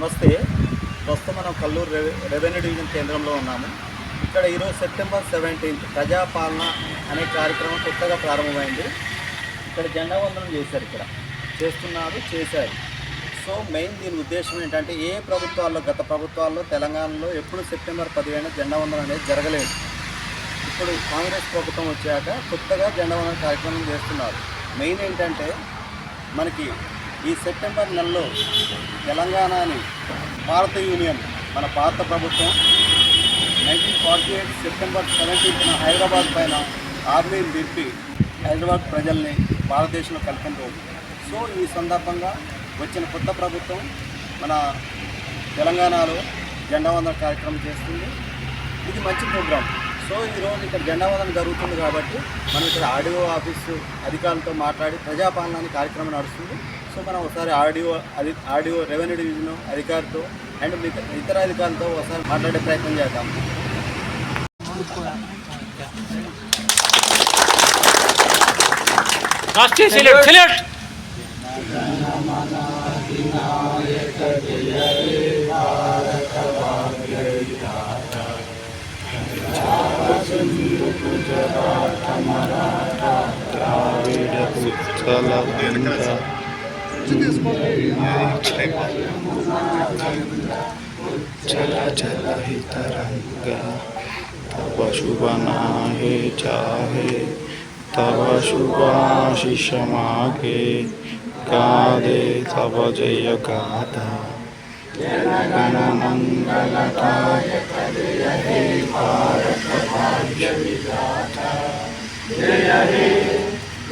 నమస్తే ప్రస్తుతం మనం కల్లూరు రెవెన్యూ డివిజన్ కేంద్రంలో ఉన్నాము. ఇక్కడ ఈరోజు సెప్టెంబర్ సెవెంటీన్త్ ప్రజాపాలన అనే కార్యక్రమం కొత్తగా ప్రారంభమైంది. ఇక్కడ జెండా వందనం చేశారు ఇక్కడ. చేస్తున్నారు చేశారు. సో మెయిన్ దీని ఉద్దేశం ఏంటంటే ఏ ప్రభుత్వాల్లో గత ప్రభుత్వాల్లో తెలంగాణలో ఎప్పుడు సెప్టెంబర్ పదిహేను జెండా వందనం అనేది జరగలేదు. ఇప్పుడు కాంగ్రెస్ ప్రభుత్వం వచ్చాక కొత్తగా జెండా వందనం కార్యక్రమం చేస్తున్నారు. మెయిన్ ఏంటంటే మనకి ఈ సెప్టెంబర్ నెలలో తెలంగాణని భారత యూనియన్ మన భారత ప్రభుత్వం నైన్టీన్ ఫార్టీ ఎయిట్ సెప్టెంబర్ సెవెంటీన్త్న హైదరాబాద్ పైన ఆర్మీని దింపి హైదరాబాద్ ప్రజల్ని భారతదేశంలో కలిపిన రోజు సో ఈ సందర్భంగా వచ్చిన కొత్త ప్రభుత్వం మన తెలంగాణలో జెండా వందన కార్యక్రమం చేస్తుంది. ఇది మంచి ప్రోగ్రాం. సో ఈరోజు ఇక్కడ జెండా జరుగుతుంది కాబట్టి మనం ఇక్కడ ఆడియో ఆఫీసు అధికారులతో మాట్లాడి ప్రజాపాలన కార్యక్రమం నడుస్తుంది. సో మనం ఒకసారి ఆర్డీఓ అది ఆర్డీఓ రెవెన్యూ డివిజన్ అధికారితో అండ్ ఇతర అధికారులతో ఒకసారి మాట్లాడే ప్రయత్నం చేద్దాం. చాలా మంచి తీసుకోండి చల చల తరంగా तव शुभनाहे चाहे, तव शुभाशिषमागे गादे तव जय गाथा। जनगणमङ्गलकाय तदय हे भारतभाग्यविधाता जय हे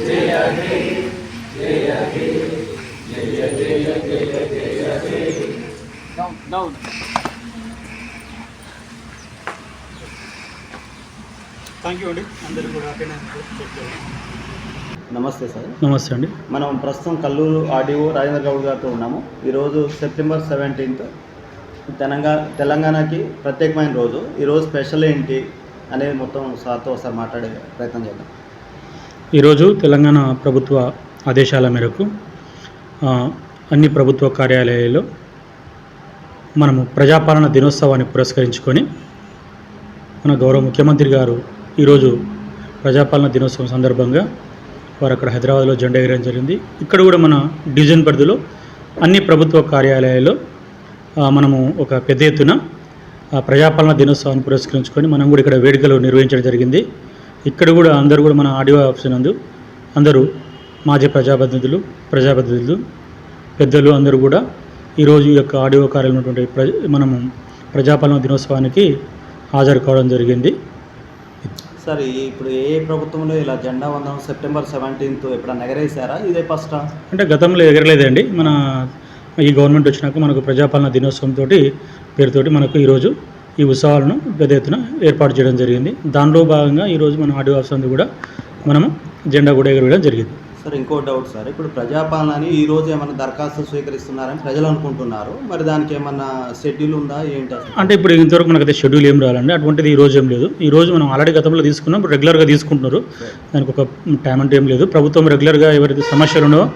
जय हे థ్యాంక్ యూ అండి నమస్తే సార్. నమస్తే అండి. మనం ప్రస్తుతం కల్లూరు ఆర్డీఓ రాజేంద్ర గౌడ్ గారితో ఉన్నాము. ఈరోజు సెప్టెంబర్ సెవెంటీన్త్ తెలంగాణ తెలంగాణకి ప్రత్యేకమైన రోజు. ఈరోజు స్పెషల్ ఏంటి అనేది మొత్తం సార్తో ఒకసారి మాట్లాడే ప్రయత్నం చేద్దాం. ఈరోజు తెలంగాణ ప్రభుత్వ ఆదేశాల మేరకు అన్ని ప్రభుత్వ కార్యాలయాల్లో మనము ప్రజాపాలన దినోత్సవాన్ని పురస్కరించుకొని మన గౌరవ ముఖ్యమంత్రి గారు ఈరోజు ప్రజాపాలన దినోత్సవం సందర్భంగా వారు అక్కడ హైదరాబాద్లో జెండా ఎగరడం జరిగింది. ఇక్కడ కూడా మన డివిజన్ పరిధిలో అన్ని ప్రభుత్వ కార్యాలయాల్లో మనము ఒక పెద్ద ఎత్తున ప్రజాపాలన దినోత్సవాన్ని పురస్కరించుకొని మనం కూడా ఇక్కడ వేడుకలు నిర్వహించడం జరిగింది. ఇక్కడ కూడా అందరూ కూడా మన ఆడియో ఆఫీస్ నందు అందరూ మాజీ ప్రజాప్రతినిధులు ప్రజాప్రతినిధులు పెద్దలు అందరూ కూడా ఈరోజు ఈ యొక్క ఆడియో కార్యాలయం ఉన్నటువంటి ప్ర మనము ప్రజాపాలన దినోత్సవానికి హాజరు కావడం జరిగింది. సార్ ఇప్పుడు ఏ ప్రభుత్వంలో ఇలా జెండా వందనం సెప్టెంబర్ సెవెంటీన్త్ ఎప్పుడన్నా ఎగరేసారా ఇదే ఫస్టా? అంటే గతంలో ఎగరలేదండి. మన ఈ గవర్నమెంట్ వచ్చినాక మనకు ప్రజాపాలన దినోత్సవం తోటి పేరుతోటి మనకు ఈరోజు ఈ ఉత్సవాలను పెద్ద ఎత్తున ఏర్పాటు చేయడం జరిగింది. దానిలో భాగంగా ఈరోజు మన ఆడియో ఆఫీస్ కూడా మనము జెండా కూడా ఎగరవేయడం జరిగింది. సార్ ఇంకో డౌట్ సార్. ఇప్పుడు ప్రజాపాలన అని ఈ రోజు ఏమైనా దరఖాస్తు స్వీకరిస్తున్నారని ప్రజలు అనుకుంటున్నారు. మరి దానికి ఏమన్నా షెడ్యూల్ ఉందా? ఏంటి అంటే ఇప్పుడు ఇంతవరకు మనకైతే షెడ్యూల్ ఏం రాలండి. అటువంటిది ఈ రోజు ఏం లేదు. ఈ రోజు మనం ఆల్రెడీ గతంలో తీసుకున్నాం. ఇప్పుడు రెగ్యులర్గా తీసుకుంటున్నారు. దానికి ఒక టైం అంటే ఏం లేదు. ప్రభుత్వం రెగ్యులర్గా ఎవరైతే సమస్యలు ఉన్నాయో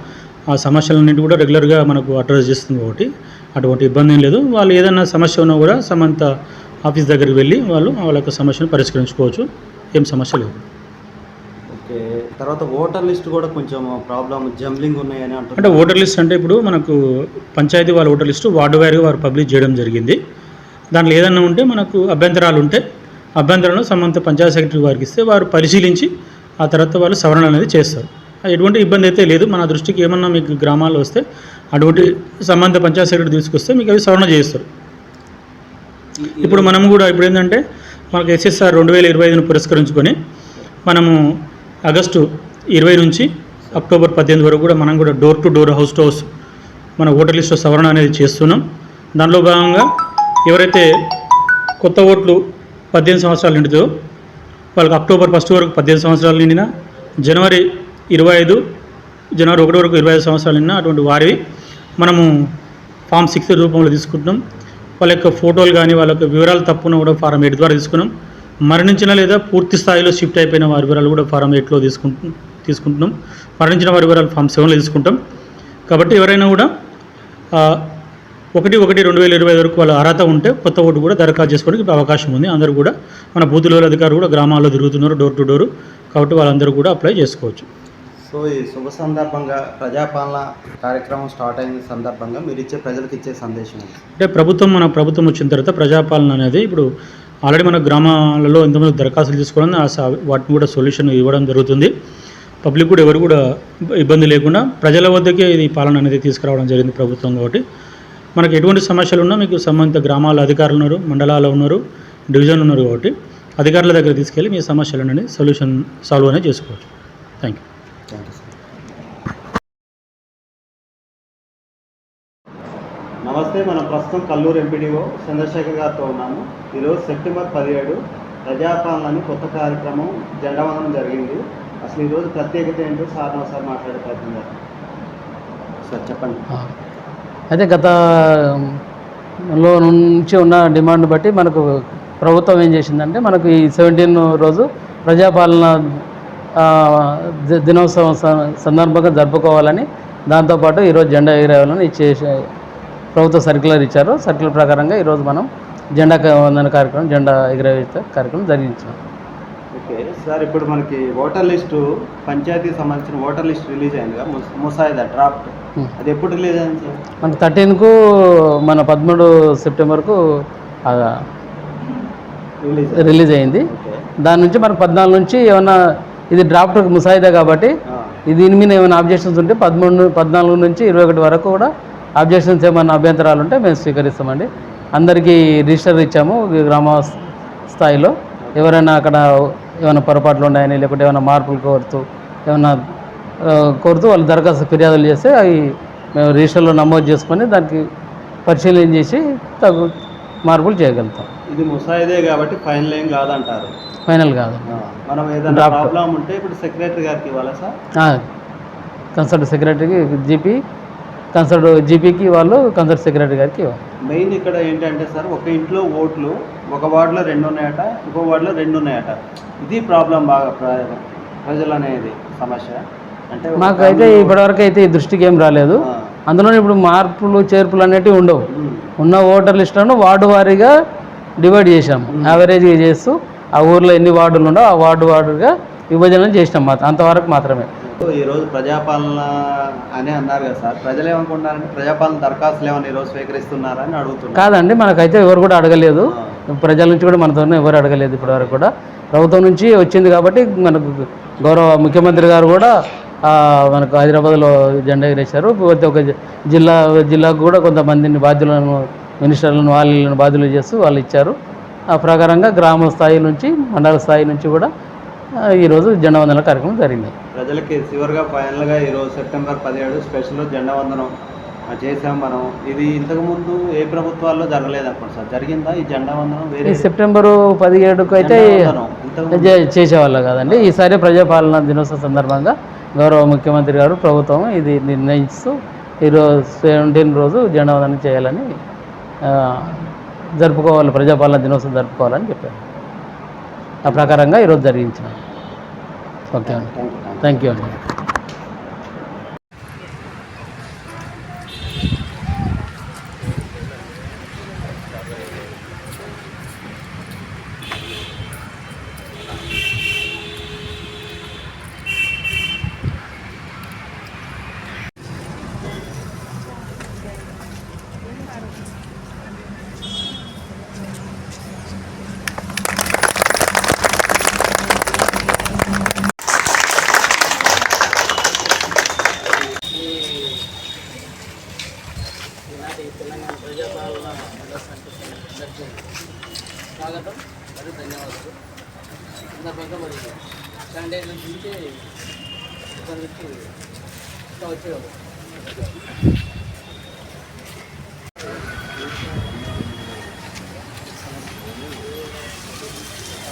ఆ సమస్యలన్నింటి కూడా రెగ్యులర్గా మనకు అడ్రస్ చేస్తుంది కాబట్టి అటువంటి ఇబ్బంది ఏం లేదు. వాళ్ళు ఏదైనా సమస్య ఉన్నా కూడా సమంత ఆఫీస్ దగ్గరికి వెళ్ళి వాళ్ళు వాళ్ళ యొక్క సమస్యను పరిష్కరించుకోవచ్చు. ఏం సమస్య లేదు. ఓకే. తర్వాత ఓటర్ లిస్ట్ కూడా కొంచెం ప్రాబ్లం జంబ్లింగ్ ఉన్నాయని అంటే ఓటర్ లిస్ట్ అంటే ఇప్పుడు మనకు పంచాయతీ వాళ్ళ ఓటర్ లిస్టు వార్డు వారీగా వారు పబ్లిష్ చేయడం జరిగింది. దాంట్లో ఏదన్నా ఉంటే మనకు అభ్యంతరాలు ఉంటే అభ్యంతరాలను సంబంధిత పంచాయతీ సెక్రటరీ వారికి ఇస్తే వారు పరిశీలించి ఆ తర్వాత వాళ్ళు సవరణ అనేది చేస్తారు. ఎటువంటి ఇబ్బంది అయితే లేదు. మన దృష్టికి ఏమన్నా మీకు గ్రామాలు వస్తే అటువంటి సంబంధిత పంచాయతీ సెక్రటరీ తీసుకొస్తే మీకు అవి సవరణ చేస్తారు ఇప్పుడు మనం కూడా ఇప్పుడు ఏంటంటే మనకు ఎస్ఎస్ఆర్ రెండు వేల ఇరవై ఐదును పురస్కరించుకొని మనము ఆగస్టు ఇరవై నుంచి అక్టోబర్ పద్దెనిమిది వరకు కూడా మనం కూడా door to door house to house మన ఓటర్ లిస్టు సవరణ అనేది చేస్తున్నాం. దానిలో భాగంగా ఎవరైతే కొత్త ఓట్లు పద్దెనిమిది సంవత్సరాలు నిండుతో వాళ్ళకి అక్టోబర్ ఫస్ట్ వరకు పద్దెనిమిది సంవత్సరాలు నిండిన జనవరి ఇరవై ఐదు జనవరి ఒకటి వరకు ఇరవై ఐదు సంవత్సరాలు నిండిన అటువంటి వారివి మనము ఫామ్ సిక్స్ రూపంలో తీసుకుంటున్నాం. వాళ్ళ యొక్క ఫోటోలు కానీ వాళ్ళ యొక్క వివరాలు తప్పున కూడా ఫారం ఎయిట్ ద్వారా తీసుకున్నాం. మరణించిన లేదా పూర్తి స్థాయిలో షిఫ్ట్ అయిపోయిన వారి వివరాలు కూడా ఫారం ఎయిట్లో తీసుకుంటు తీసుకుంటున్నాం. మరణించిన వారి వివరాలు ఫామ్ సెవెన్లో తీసుకుంటాం. కాబట్టి ఎవరైనా కూడా ఒకటి ఒకటి రెండు వేల ఇరవై వరకు వాళ్ళ అర్హత ఉంటే కొత్త ఓటు కూడా దరఖాస్తు చేసుకోవడానికి అవకాశం ఉంది. అందరూ కూడా మన బూత్ లెవెల్ అధికారులు కూడా గ్రామాల్లో తిరుగుతున్నారు డోర్ టు డోర్ కాబట్టి వాళ్ళందరూ కూడా అప్లై చేసుకోవచ్చు. సో ఈ శుభ సందర్భంగా ప్రజాపాలన కార్యక్రమం స్టార్ట్ అయిన సందర్భంగా మీరు ఇచ్చే ప్రజలకు ఇచ్చే సందేశం అంటే ప్రభుత్వం మన ప్రభుత్వం వచ్చిన తర్వాత ప్రజాపాలన అనేది ఇప్పుడు ఆల్రెడీ మన గ్రామాలలో ఎంతమంది దరఖాస్తులు తీసుకోవడం వాటిని కూడా సొల్యూషన్ ఇవ్వడం జరుగుతుంది. పబ్లిక్ కూడా ఎవరు కూడా ఇబ్బంది లేకుండా ప్రజల వద్దకే ఇది పాలన అనేది తీసుకురావడం జరిగింది ప్రభుత్వం కాబట్టి. మనకు ఎటువంటి సమస్యలు ఉన్నా మీకు సంబంధిత గ్రామాల అధికారులు ఉన్నారు మండలాలు ఉన్నారు డివిజన్ ఉన్నారు కాబట్టి అధికారుల దగ్గర తీసుకెళ్ళి మీ సమస్యలు సొల్యూషన్ సాల్వ్ అనేది చేసుకోవచ్చు. థ్యాంక్ యూ నమస్తే మనం ప్రస్తుతం కల్లూరు ఎంపీడీఓ చంద్రశేఖర్ గారితో ఉన్నాము. ఈరోజు సెప్టెంబర్ పదిహేడు ప్రజాపాలన కొత్త కార్యక్రమం జెండా జరిగింది. అసలు ఈరోజు ప్రత్యేకత ఏంటో సార్ ఒకసారి మాట్లాడే ప్రయత్నం సార్ చెప్పండి. అయితే గత లో నుంచి ఉన్న డిమాండ్ బట్టి మనకు ప్రభుత్వం ఏం చేసిందంటే మనకు ఈ సెవెంటీన్ రోజు ప్రజాపాలన దినోత్సవం సందర్భంగా జరుపుకోవాలని దాంతోపాటు ఈరోజు జెండా ఎగరేయాలని ఇచ్చేసి ప్రభుత్వ సర్క్యులర్ ఇచ్చారు. సర్క్యులర్ ప్రకారంగా ఈరోజు మనం జెండా వందన కార్యక్రమం జెండా ఎగరవేసే కార్యక్రమం జరిగించాం ఓకే సార్ ఇప్పుడు మనకి ఓటర్ లిస్టు పంచాయతీకి సంబంధించిన ఓటర్ లిస్ట్ రిలీజ్ అయిందిగా ముస్- ముసాయిదా డ్రాఫ్ట్. అది ఎప్పుడు రిలీజ్ అయింది సార్? మనకు థర్టీన్కు మన పదమూడు సెప్టెంబర్కు రిలీజ్ రిలీజ్ అయింది. దాని నుంచి మనకు పద్నాలుగు నుంచి ఏమన్నా ఇది డ్రాఫ్ట్ ముసాయిదా కాబట్టి దీని మీద ఏమైనా అబ్జెక్షన్స్ ఉంటే పదమూడు పద్నాలుగు నుంచి ఇరవై ఒకటి వరకు కూడా అబ్జెక్షన్స్ ఏమైనా అభ్యంతరాలు ఉంటే మేము స్వీకరిస్తామండి. అందరికీ రిజిస్టర్ ఇచ్చాము గ్రామ స్థాయిలో. ఎవరైనా అక్కడ ఏమైనా పొరపాట్లు ఉన్నాయని లేకుంటే ఏమైనా మార్పులు కోరుతూ ఏమైనా కోరుతూ వాళ్ళు దరఖాస్తు ఫిర్యాదులు చేస్తే అవి మేము రిజిస్టర్లో నమోదు చేసుకొని దానికి పరిశీలన చేసి తగు మార్పులు చేయగలుగుతాం. ఇది ముసాయిదే కాబట్టి ఫైనల్ ఏం కాదంటారు. ఫైనల్ కాదు. మనం ఏదైనా. ప్రాబ్లం ఉంటే ఇప్పుడు సెక్రటరీ గారికి ఇవ్వాలా సార్? కన్సల్ట్ సెక్రటరీకి జీపీ కన్సల్ట్ జీపీకి వాళ్ళు కన్సల్ట్ సెక్రటరీ గారికి ఇవ్వాలి. మెయిన్ ఇక్కడ ఏంటంటే సార్ ఒక ఇంట్లో ఓట్లు ఒక వార్డులో రెండు ఉన్నాయట ఇంకో వార్డులో రెండు ఉన్నాయట. ఇది ప్రాబ్లం బాగా ప్ర- ప్రజలు అనేది సమస్య. అంటే మాకైతే ఇప్పటివరకు అయితే ఈ దృష్టికి ఏం రాలేదు. అందులో ఇప్పుడు మార్పులు చేర్పులు అనేటివి ఉండవు. ఉన్న ఓటర్ లిస్టులను వార్డు వారీగా డివైడ్ చేసాము యావరేజ్గా చేస్తూ ఆ ఊర్లో ఎన్ని వార్డులు ఉండో ఆ వార్డు వార్డుగా విభజన చేసినాం మాత్రం అంతవరకు మాత్రమే. ఈరోజు ప్రజాపాలన అని అన్నారు కదా సార్. ప్రజలు ఏమనుకుంటున్నారంటే ప్రజాపాలన దరఖాస్తులు ఏమైనా ఈరోజు స్వీకరిస్తున్నారని అడుగుతున్నారు. కాదండి మనకైతే ఎవరు కూడా అడగలేదు. ప్రజల నుంచి కూడా మనతో ఎవరు అడగలేదు ఇప్పటివరకు కూడా. ప్రభుత్వం నుంచి వచ్చింది కాబట్టి మనకు గౌరవ ముఖ్యమంత్రి గారు కూడా మనకు హైదరాబాద్లో జెండా ఎగరేశారు. ప్రతి ఒక్క జిల్లా జిల్లాకు కూడా కొంతమందిని బాధ్యులను మినిస్టర్లను వాళ్ళని బాధ్యులు చేస్తూ వాళ్ళు ఇచ్చారు. ఆ ప్రకారంగా గ్రామ స్థాయి నుంచి మండల స్థాయి నుంచి కూడా ఈరోజు జెండా వందన కార్యక్రమం జరిగింది. ప్రజలకి చివరిగా ఫైనల్గా ఈరోజు సెప్టెంబర్ పదిహేడు స్పెషల్ జెండా వందనం చేసాం మనం. ఇది ఇంతకుముందు ఏ ప్రభుత్వాల్లో జరగలేదు అనుకోండి సార్. జరిగిందా ఈ జెండా వందనం వేరే? ఈ సెప్టెంబరు పదిహేడుకు అయితే చేసేవాళ్ళు కదండి. ఈసారి ప్రజాపాలన దినోత్సవం సందర్భంగా గౌరవ ముఖ్యమంత్రి గారు ప్రభుత్వం ఇది నిర్ణయిస్తూ ఈరోజు సెవెంటీన్ రోజు జెండా వందనం చేయాలని జరుపుకోవాలి ప్రజాపాలన దినోత్సవం జరుపుకోవాలని చెప్పారు. ఆ ప్రకారంగా ఈరోజు జరిగించిన. ఓకే అండి. థ్యాంక్ యూ అండి.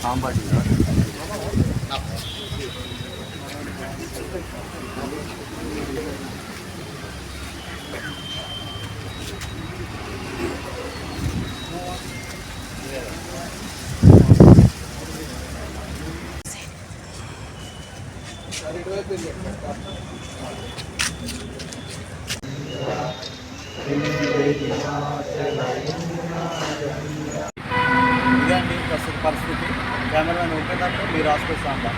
다음 발입니다. 아리도 해드리겠습니다. ఇదే అండి ప్రస్తుత పరిస్థితి. కెమెరామెన్ ఉపేందర్తో మీరు రాసుకొస్తాను